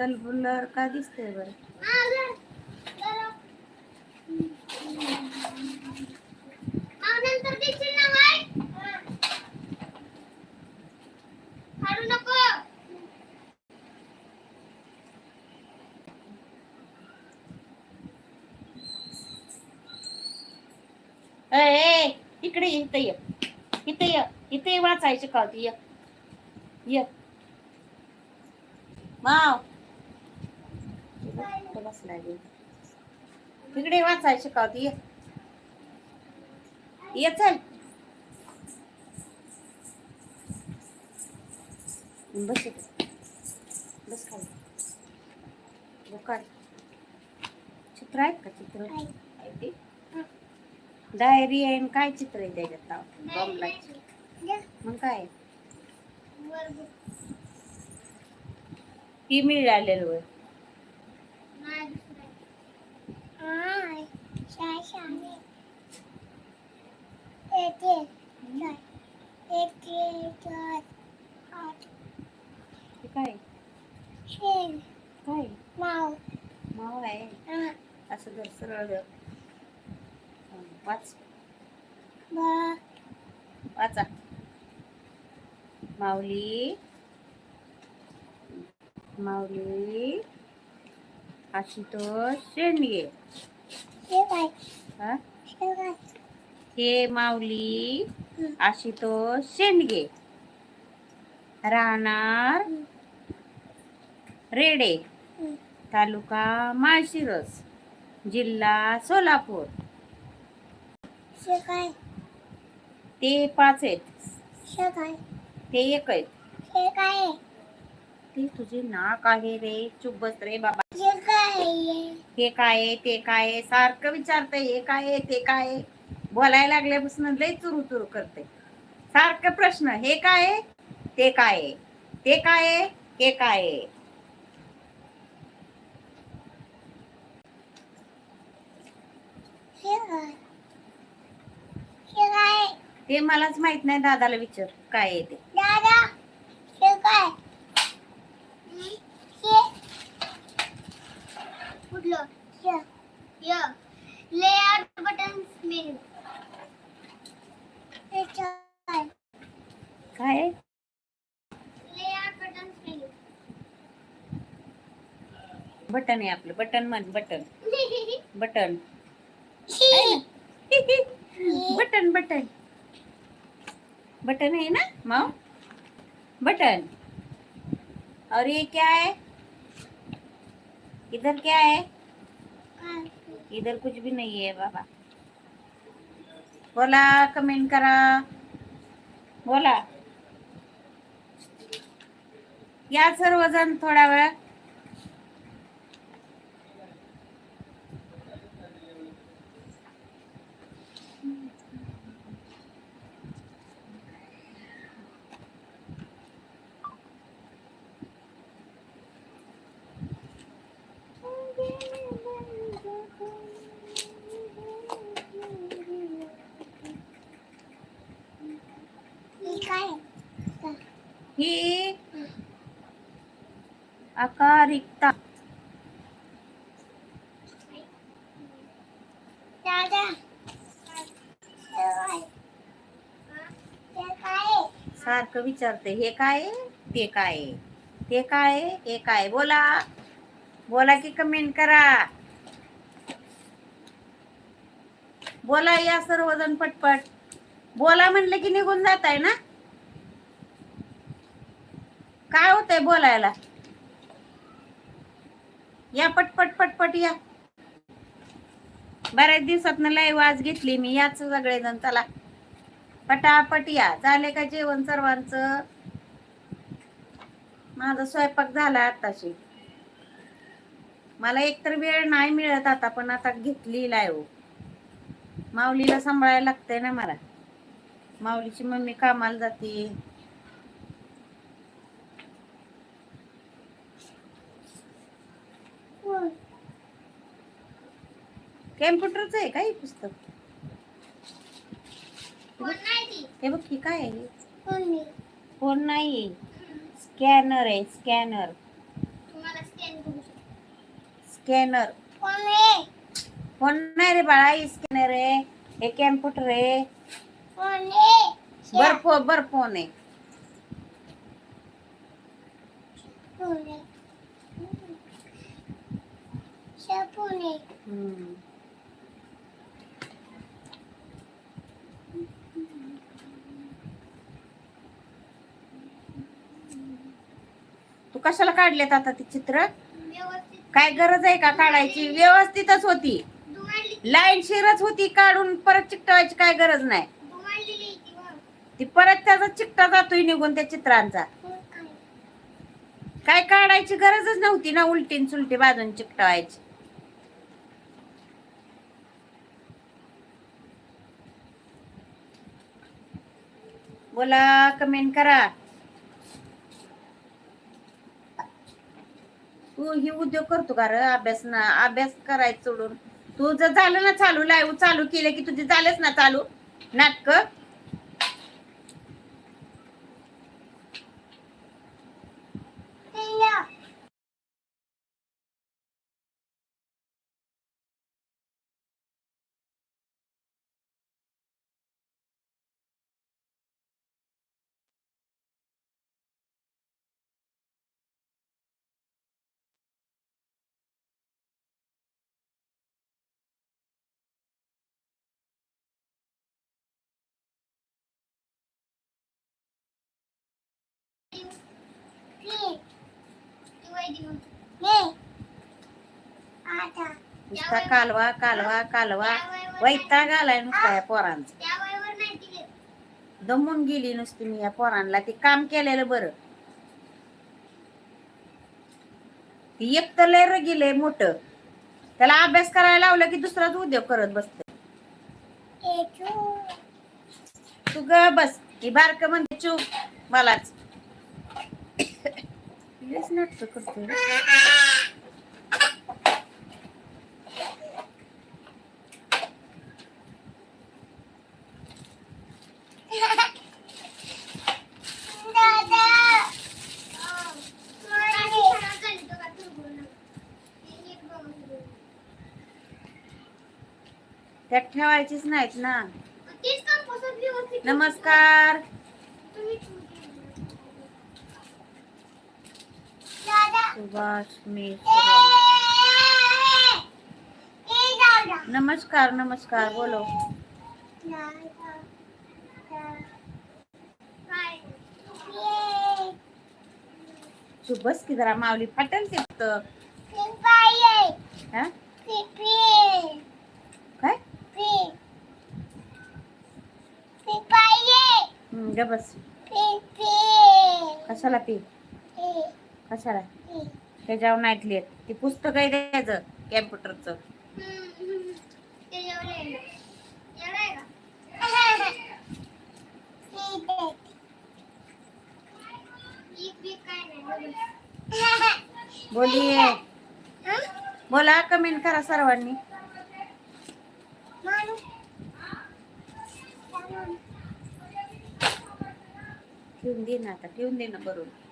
बुल्लर का दिसतंय बरं? ए, इकडे ये, इथं ये. इथे ये इथे वाचायची का होती ये. माव. इथं बसलाय बे. तिकडे वाचायची का होती ये चल. बस इथं. बस खाली. बुकार चित्र आहेत का चित्र? डायरी आहे काय चित्र आहे त्याच्यात? मग काय ती मिळालेलं होय ते काय? काय? माव माव आहे. असं जर सरळ धर. हं, वाच. वाचा. माऊली. माऊली. आशुतोष शेंडगे. हा? हे माऊली आशुतोष शेंडगे. राहणार रेडे तालुका माळशिरस जिल्हा सोलापूर. ते पाच आहेत. ते एक आहेत. ते तुझे नाक आहे रे. चुप बस रे बाबा. हे काय आहे, ते काय आहे? सारखं विचारते हे काय आहे, ते काय आहे? बोलायला लागल्यापासून लय चुरू चुरू करते सारखं प्रश्न हे काय आहे? ते काय आहे? ते काय आहे? हे काय आहे? ते मलाच माहीत नाही दादाला विचार काय आहे ते दादा हे काय बटन मेनू हे काय बटन मेनू बटन आहे आपलं. बटन म्हण button button button button button है ना माओ बटन और ये क्या है? इधर क्या है? इधर कुछ भी नहीं है बाबा। बोला कमेंट करा। बोला। या सर्वजण थोडा वेळ हे काय ही अकारिकता दादा हे काय हे काय सारखं विचारते हे काय ते काय ते काय हे काय बोला. बोला की कमेंट करा. बोला या सर्वजण पटपट. बोला म्हणलं की निघून जात आहे ना? काय होतंय बोलायला? या पटपट पटपट या. बऱ्याच दिवसात लय वाज घेतली मी याच सगळेजण चला. पटापट या. झाले का जेवण सर्वांचं? माझा स्वयंपाक झाला आताशी. मला एकतर वेळ नाही मिळत आता पण आता घेतली लाईव. माऊलीला सांभाळायला लागतंय ना मला. माऊलीची मम्मी कामाला जाते. कॅम्प्युटरचं आहे का हे पुस्तक? हे बघ की काय आहे फ़ोन नाही स्कॅनर आहे स्कॅनर. स्कॅनर. फ़ोन फ़ोन नाही रे बाळा स्कॅनर आहे हे कॅम्प्युटर आहे. फ़ोन बर फो बर फ़ोन आहे. फ़ोन आहे कशाला काढलेत आता ते चित्र? काय गरज आहे का काढायची? व्यवस्थितच होती. लाईन शिरच होती काढून परत चिकटवायची काय गरज नाही. ती परत त्याचा चिकटा जातोय निघून त्या चित्रांचा. काय? काय काढायची गरजच नव्हती ना उलटीन सुलटी बाजून चिकटवायची. बोला कमेंट करा. तू ही उद्योग करतो का रे? अभ्यास ना अभ्यास करायचं सोडून. तू जर झालं ना चालू लाईव्ह चालू केलं की तुझे झालंच ना चालू. नाटक. नुसता कालवा कालवा कालवा. वैताग आलाय नुसता या पोरांचा. दमून गेली नुसती मी या पोरांना. ते काम केलेलं बरं. ती एक तर लय गेले मोठ. त्याला अभ्यास करायला लावलं की दुसराच उद्योग करत बसत. तू ग बस. ही बारक म्हणते चूप. मलाच. लयच रे. दादा. गाडी खराब झाली तर का तुरबुर? हे नीट बघ. त्यात ठेवायचीच नाहीत ना. नमस्कार. सुभाष नमस्कार नमस्कार बोलो. तू बस की जरा माऊली फाटल ते फक्त. पिंपाई पिपी काय? बस कशाला पी पी कशाला त्याच्यावर नाईट लिहित ती पुस्तक आहे द्यायचं कॅम्प्युटरचं. बोलिये? बोला. कमेंट करा सर्वांनी. ठेवून दे ना आता ठेवून दे ना बरोबर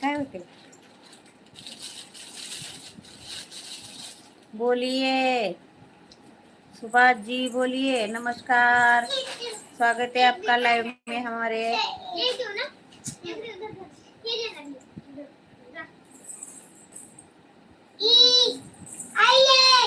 काय होते? बोलिए सुभाष जी बोलिए नमस्कार. स्वागत है आपका लाइव में हमारे ये देऊ ना ये दे, दे, दे. ये दे ना, दे. जा. ई आइए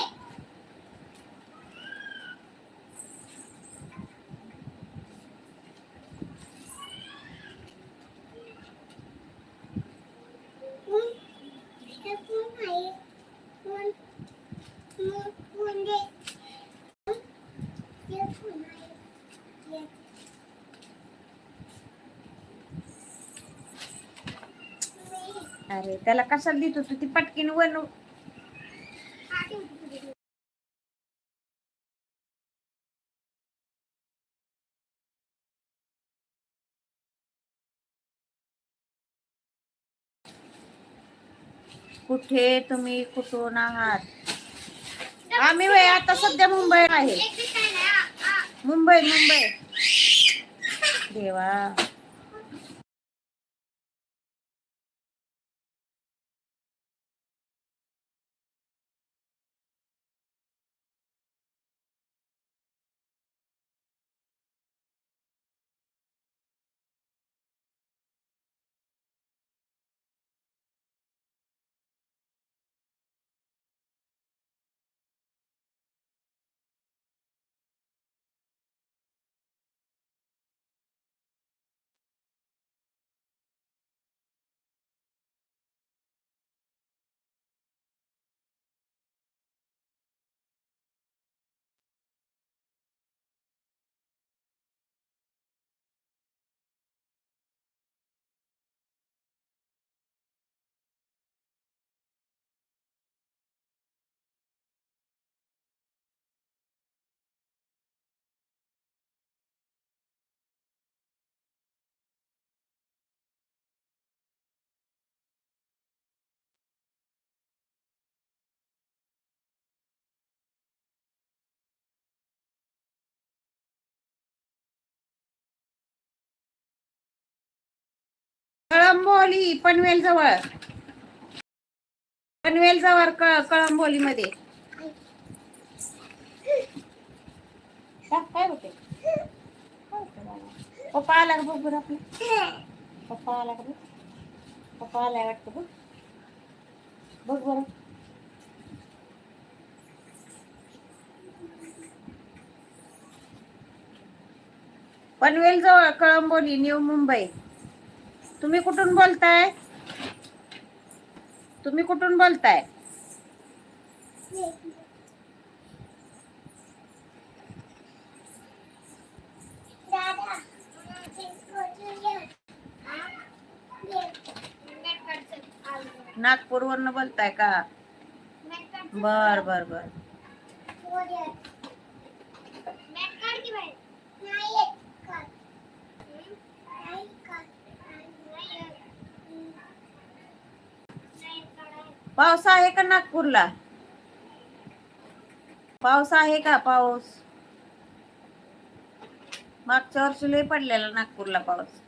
कोण? हे कोण आहे? कोण? कोण- कोण दे? कोण? हे कोण आहे? हे. मी. अरे त्याला कशाला देत होतो? ती पटकीन वन कुठे तुम्ही? कुठून आहात? आम्ही वय आता सध्या मुंबई आहे. मुंबई मुंबई. देवा. कळंबोली पनवेल जवळ पनवेल जवळ कळंबोली मध्ये काय होते पप्पा आला का बघ बरं आपला? पप्पा आला का बघ? पप्पा आलाय वाटतं बघ. बघ बरं. पनवेल जवळ कळंबोली न्यू मुंबई. तुम्ही कुठून बोलताय? तुम्ही कुठून बोलताय? दादा नागपूर वरनं बोलताय का? बर बर बर. पाऊस आहे का नागपूरला? पाऊस आहे का पाऊस? मागच्या वर्षी लय पडलेला नागपूरला पाऊस.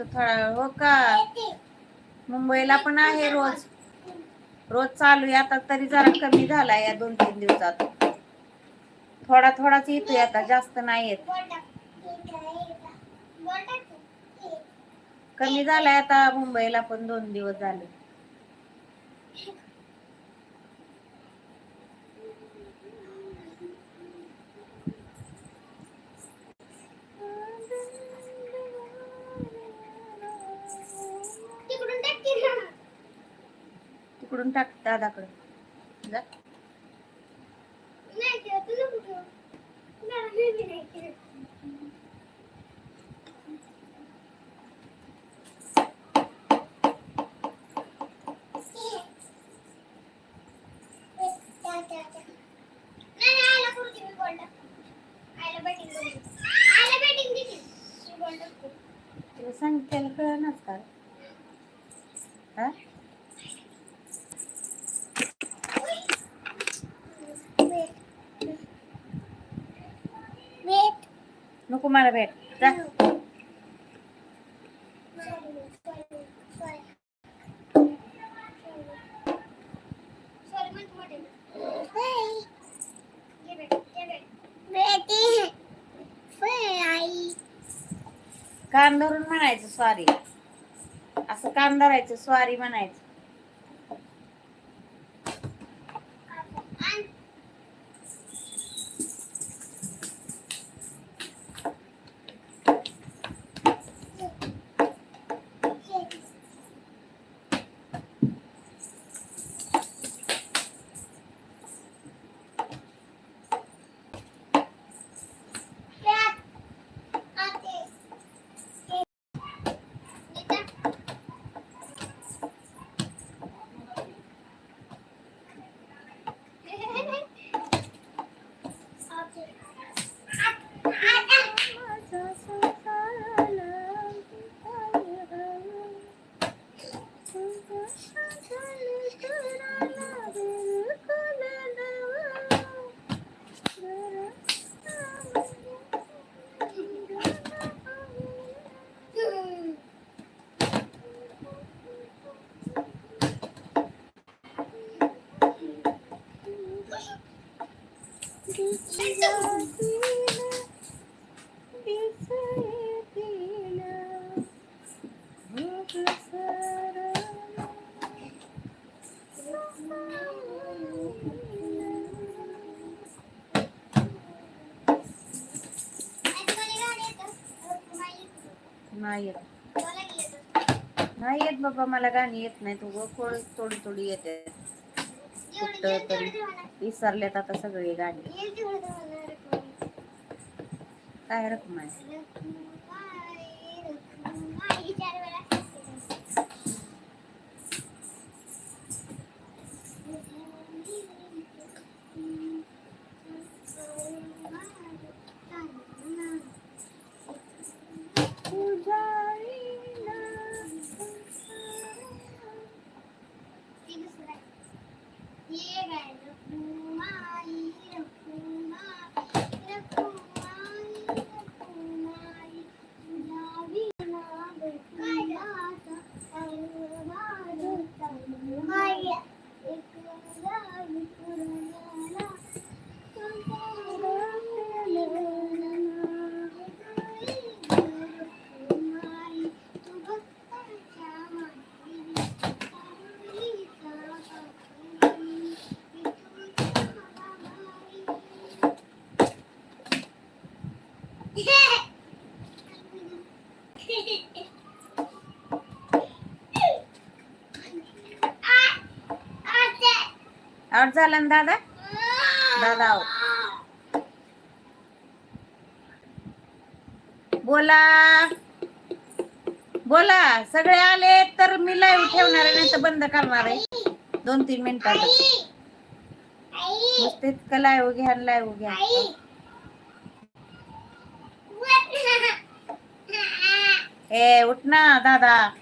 येतो थोडा वेळ. हो का? मुंबईला पण आहे रोज. रोज चालू आहे. आता तरी जरा कमी झालाय या दोन तीन दिवसात. थोडा थोडाच येतोय आता जास्त नाही येत. कमी झालाय आता मुंबईला पण दोन दिवस झाले. करू दे. आईला batting दे. की. मी बॉल टाकतो. तुला सांगितलेलं कळनाच का हा? Wait. कुमार भेट. जा. कान धरून म्हणायचं स्वारी असं कान धरायचं स्वारी म्हणायचं. Thank you. नाही येत नाही येत. बाबा मला गाणी येत नाही तू थोडी थोडी थोडी येते कुठं तरी. विसरलेत आता सगळी गाणी काय रकम आहे आउट झाला ना दादा? दादा. बोला. बोला. सगळे आले तर मी लाईव्ह ठेवणार आहे नाही तर बंद करणार आहे. दोन तीन मिनिटात. नुसते इतकं लाईव्ह घ्या लाईव्ह घ्या. ए उठ ना दादा.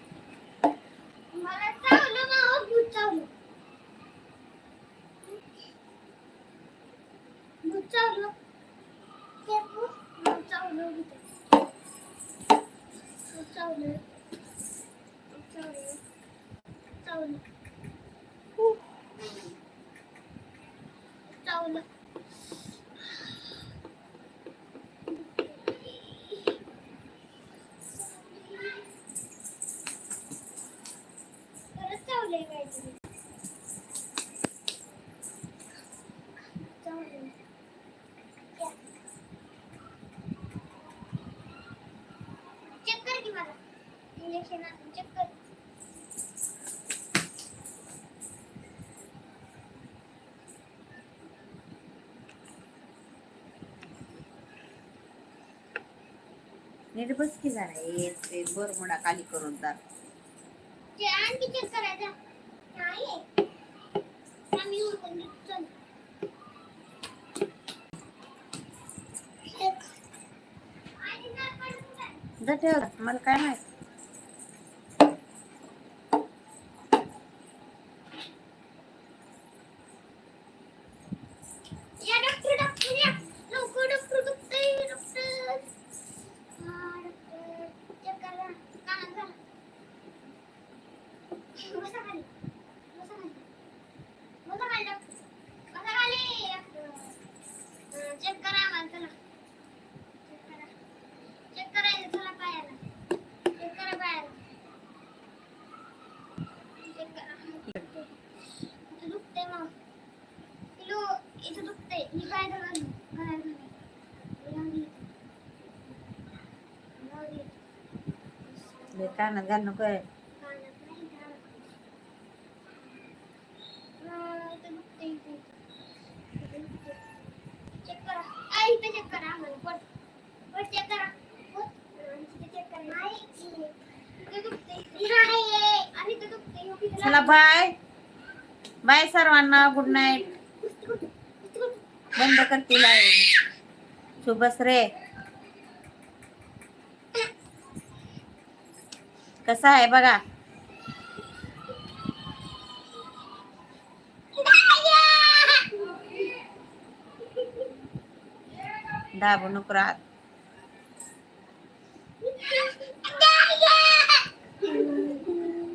চাউল চাউল চাউল नीट बस की जरा ए, ते बरमुडा खाली करून? जा ठेव मला काय माहीत या डॉक्टर डॉक्टर या लवकर डॉक्टर दुखतंय डॉक्टर हा डॉक्टर चेक करा कानात घाला बसा खाली बसा खाली बसा खाली डॉक्टर बसा खाली डॉक्टर चेक करा आम्हाला चला चेक करा चेक करायचं चला पायाला चेक करा पायाला चेक करा इथं दुखतंय मग पिलो इथं दुखतंय मी काय धरून काय धरून ले कानात घाल नको आहे. चेक करा आई इथं चेक करा आम्हाला पट पट चेक करा पट. आणि इथं check करा. इथं दुखतंय. नाही. आणि इथं दुखतंय. इथं चला बाय बाय सर्वांना गुड नाईट बंद करतील शुभस रे कसा आहे बघा. दाबू नको राहत.